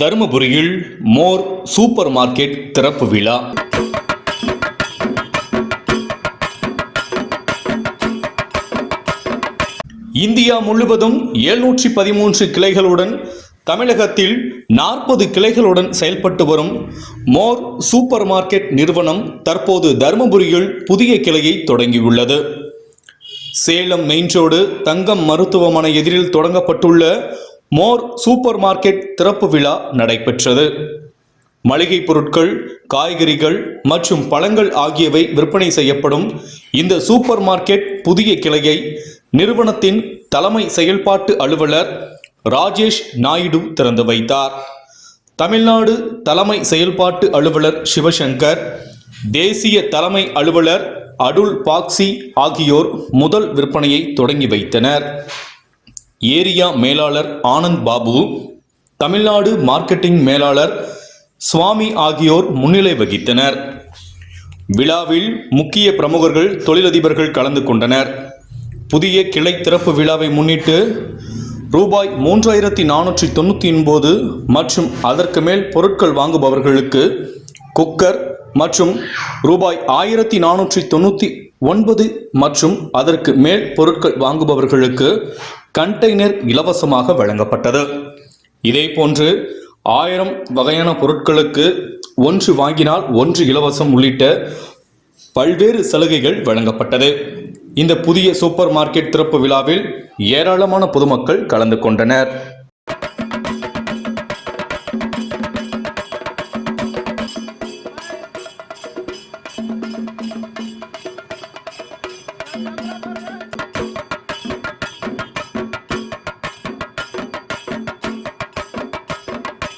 தருமபுரியில் மோர் super market திறப்பு விழா. இந்தியா முழுவதும் எழுநூற்றி பதிமூன்று கிளைகளுடன் தமிழகத்தில் நாற்பது கிளைகளுடன் செயல்பட்டு வரும் மோர் சூப்பர் மார்க்கெட் நிறுவனம் தற்போது தருமபுரியில் புதிய கிளையை தொடங்கியுள்ளது. சேலம் மெயின் ரோடு தங்கம் மருத்துவமனை எதிரில் தொடங்கப்பட்டுள்ள மோர் சூப்பர் மார்க்கெட் திறப்பு விழா நடைபெற்றது. மளிகை பொருட்கள் காய்கறிகள் மற்றும் பழங்கள் ஆகியவை விற்பனை செய்யப்படும் இந்த சூப்பர் மார்க்கெட் புதிய கிளையை நிறுவனத்தின் தலைமை செயல்பாட்டு அலுவலர் ராஜேஷ் நாயுடு திறந்து வைத்தார். தமிழ்நாடு தலைமை செயல்பாட்டு அலுவலர் சிவசங்கர் தேசிய தலைமை அலுவலர் அடுல் பாக்சி ஆகியோர் முதல் விற்பனையை தொடங்கி வைத்தனர். ஏரியா மேலாளர் ஆனந்த் பாபு தமிழ்நாடு மார்க்கெட்டிங் மேலாளர் சுவாமி ஆகியோர் முன்னிலை வகித்தனர். விழாவில் முக்கிய பிரமுகர்கள் தொழிலதிபர்கள் கலந்து கொண்டனர். புதிய கிளை திறப்பு விழாவை முன்னிட்டு ரூபாய் மூன்றாயிரத்தி நானூற்றி தொண்ணூற்றி ஒன்பது மற்றும் அதற்கு மேல் பொருட்கள் வாங்குபவர்களுக்கு குக்கர் மற்றும் ரூபாய் ஆயிரத்தி நானூற்றி தொண்ணூற்றி ஒன்பது மற்றும் அதற்கு மேல் பொருட்கள் வாங்குபவர்களுக்கு கண்டெய்னர் இலவசமாக வழங்கப்பட்டது. இதேபோன்று ஆயிரம் வகையான பொருட்களுக்கு ஒன்று வாங்கினால் ஒன்று இலவசம் உள்ளிட்ட பல்வேறு சலுகைகள் வழங்கப்பட்டது. இந்த புதிய சூப்பர் மார்க்கெட் திறப்பு விழாவில் ஏராளமான பொதுமக்கள் கலந்து கொண்டனர்.